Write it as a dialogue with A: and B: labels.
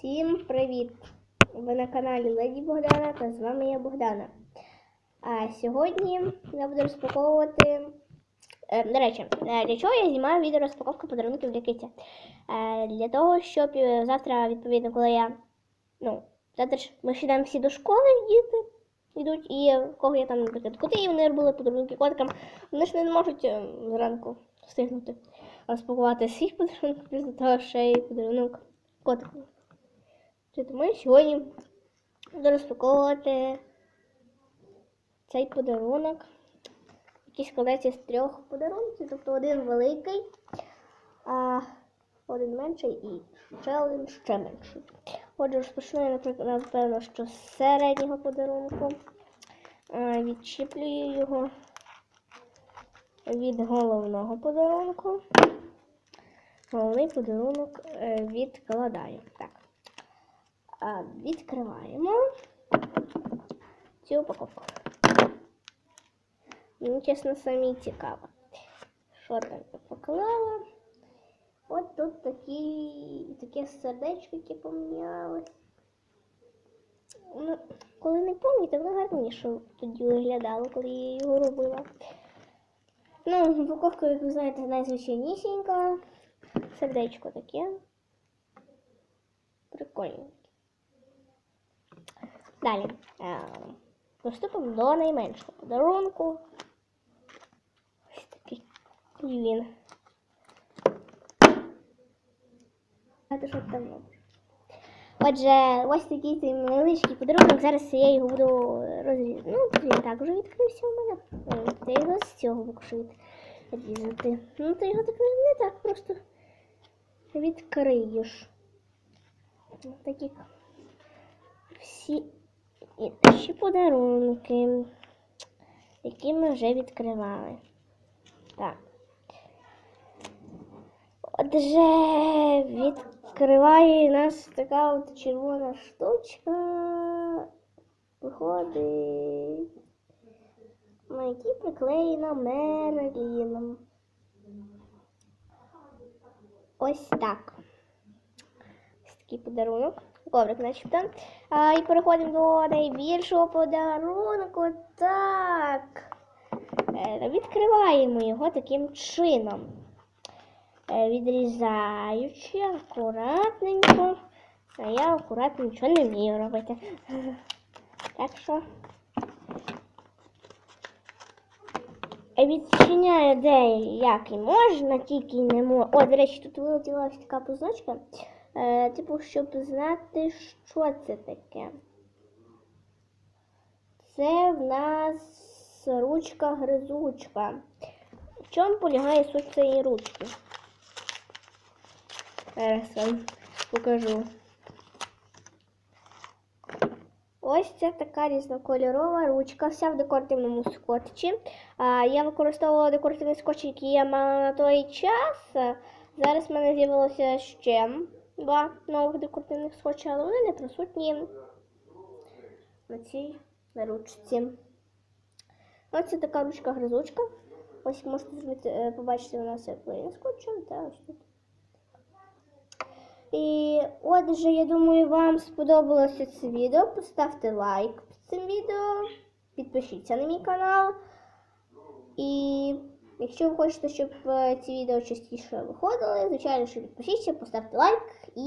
A: Всім привіт! Ви на каналі Леді Богдана та з вами я Богдана. А сьогодні я буду розпаковувати. Е, до речі, е, для чого я знімаю відео розпаковка подарунків для киття? Е, для того, щоб завтра, відповідно, коли я. Ну, завтра ж ми ж йдемо всі до школи, діти йдуть, і кого я там, наприклад, коти, і вони робили подарунки котикам, вони ж не можуть зранку встигнути розпакувати свій подарунок, плюс до того ще й подарунок котику. Я сьогодні буду розпаковувати цей подарунок, який складається з трьох подарунків, тобто один великий, а один менший і ще один ще менший. Отже, розпочну наприклад, напевно, що з середнього подарунку. Відчіплюю його від головного подарунку. Головний подарунок е, відкладаю. Так. Відкриваємо цю упаковку. Мені, чесно, самі цікаво. Що там я поклала? От тут такі, таке сердечко, яке помінялось. Ну, коли не пам'ятаю, воно гарніше тоді виглядало, коли я його робила. Ну, упаковка, як ви знаєте, найзвичайнішенька. Сердечко таке. Прикольно. Далі. Е, Приступимо до найменшого подарунку. Ось такий він. Отже, ось такий цей невеличкий подарунок. Зараз я його буду розрізати. Ну, він так вже відкрився у мене. Е, Ти його з цього боку відрізати. Ну, ти його так не так просто відкриєш. Такі всі і наші подарунки, які ми вже відкривали. Так. Отже, відкриває нас така от червона штучка. Виходить. На якій приклеєна Мерліном. Ось так. Ось такий подарунок. Коврик, начебто. А, і переходимо до найбільшого подарунку. Так. Е, Відкриваємо його таким чином. Е, Відрізаючи акуратненько. А я акуратно нічого не вмію робити. Так що. Е, Відчиняю де як і можна, тільки не можна. О, до речі, тут вилетіла ось така позначка. Е, типу, щоб знати, що це таке. Це в нас ручка-гризучка. В чому полягає суть цієї ручки? Зараз вам покажу. Ось це така різнокольорова ручка, вся в декоративному скотчі. Я використовувала декоративний скотч, який я мала на той час. Зараз в мене з'явилося ще два нових декоративних скотча, але вони не присутні на цій ручці. Ось це така ручка-гризучка. Ось можете е, побачити, у нас є плейн скотчем, та ось тут. І отже, я думаю, вам сподобалося це відео. Поставте лайк під цим відео, підпишіться на мій канал. І Якщо ви хочете, щоб е, ці відео частіше виходили, звичайно, що підпишіться, поставте лайк і.